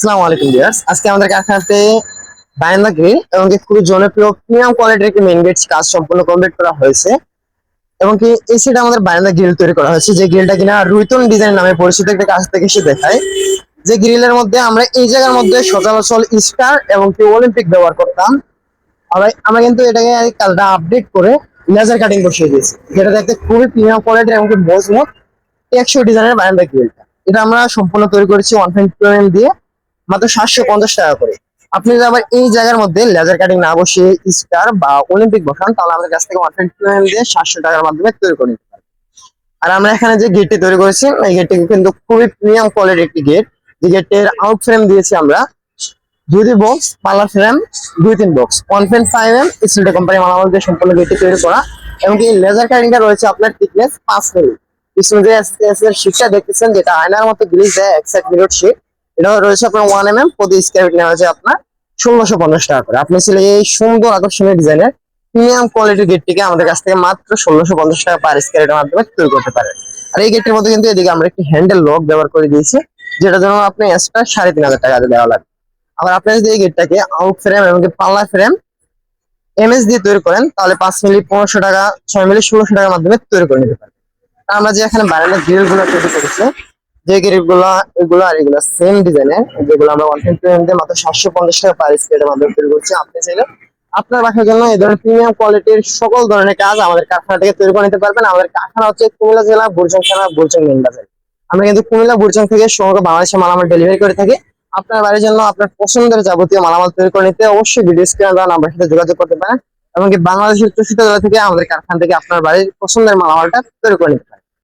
আসসালামু আলাইকুম ভিউয়ার্স। আজকে আমাদের কারখানাতে বায়ান্দা গ্রিল এবং খুবই জনপ্রিয় প্রিমিয়াম কোয়ালিটির একটি মেইন গেট কাজ সম্পূর্ণ কমপ্লিট করা হয়েছে। এবং কি সাইডে আমাদের বায়ান্দা গ্রিল তৈরি করা হয়েছে, যে গ্রিলটা কিনা রুইতন ডিজাইন নামে পরিচিত একটা কাজ থেকে সে দেখায়। যে গ্রিলের মধ্যে আমরা এই জায়গার মধ্যে সচরাচর স্টার এবং কি অলিম্পিক ব্যবহার করতাম। আমরা আমরা কিন্তু এটাকে কালটা আপডেট করে লেজার কাটিং বসিয়ে দিয়েছি। যেটা দেখতে খুবই প্রিমিয়াম কোয়ালিটির এবং কি মজবুত একশো ডিজাইনের বারান্দা গ্রিলটা। এটা আমরা সম্পূর্ণ তৈরি করেছি ওয়ান পয়েন্ট টু এম দিয়ে। মাত্র সাতশো পঞ্চাশ টাকা করে। আপনি যদি আবার এই জায়গার মধ্যে লেজার কাটিং না বসিয়ে স্টার বা অলিম্পিক বসান, তাহলে আমাদের কাছ থেকে দিয়ে সাতশো টাকার মাধ্যমে তৈরি করে নিতে পারেন আর আমরা এখানে যে গেটটি তৈরি করেছি, এই গেটটি কিন্তু খুবই প্রিমিয়াম কোয়ালিটির একটি গেট যে গেটের আউট ফ্রেম দিয়েছি আমরা দুটি বক্স পার্লার ফ্রেম দুই তিন box one point five M স্টিলটা company মালামাল দিয়ে সম্পূর্ণ গেটটি তৈরি করা। এবং এই লেজার কাটিংটা রয়েছে আপনার থিকনেস পাঁচ মিলি। পিছনে যে দেখতেছেন, যেটা আয়নার মতো গ্রিজ দেয় এক্সাক্ট মিরর শিট এটা রয়েছে আপনার ওয়ান এম এম প্রতি স্কোয়ার ফিট নেওয়া হয়েছে আপনার ষোলোশো পঞ্চাশ টাকা করে। আপনি ছিল এই সুন্দর আকর্ষণীয় ডিজাইনের প্রিমিয়াম কোয়ালিটির গেটটিকে আমাদের কাছ থেকে মাত্র ষোলোশো পঞ্চাশ টাকা পার স্কোয়ারের মাধ্যমে তৈরি করতে পারেন। আর এই গেটটির মধ্যে কিন্তু এদিকে আমরা একটি হ্যান্ডেল লক ব্যবহার করে দিয়েছি, যেটা জন্য আপনি এক্সট্রা সাড়ে তিন হাজার টাকা দেওয়া লাগবে আবার আপনি যদি এই গেটটাকে আউট ফ্রেম এবং পাল্লা ফ্রেম এমএস দিয়ে তৈরি করেন, তাহলে পাঁচ মিলি, পনেরোশো টাকা, ছয় মিলি, ষোলোশো টাকার মাধ্যমে তৈরি করে নিতে পারেন আমরা যে এখানে বারান্দার গ্রিলগুলো তৈরি করেছি যে গ্রিলগুলো এগুলো আর এগুলো সেম ডিজাইনের যেগুলো আমরা ওয়ান টোয়েন্টি দিয়ে মাত্র সাতশো পঞ্চাশ টাকা পার স্কেলের মাধ্যমে তৈরি করছি। আপনি চাইলে আপনার বাসার জন্য এই ধরনের প্রিমিয়াম কোয়ালিটির সকল ধরনের কাজ আমাদের কারখানা থেকে তৈরি করে নিতে পারবেন। আমাদের কারখানা হচ্ছে কুমিল্লা জেলা বুরজং থানা বুরজং মেন বাজার। আমরা কিন্তু কুমিল্লা বুরজং থেকে সমগ্র বাংলাদেশে মালামাল ডেলিভারি করে থাকি। আপনার বাড়ির জন্য আপনার পছন্দের যাবতীয় মালামাল তৈরি করে নিতে অবশ্যই ভিডিও স্ক্রিনে দেওয়া নাম্বার সাথে যোগাযোগ করতে পারেন। এমনকি বাংলাদেশের চৌষট্টি জেলা থেকে আমাদের কারখানা থেকে আপনার বাড়ির পছন্দের মালামালটা তৈরি করে নিতে পারেন।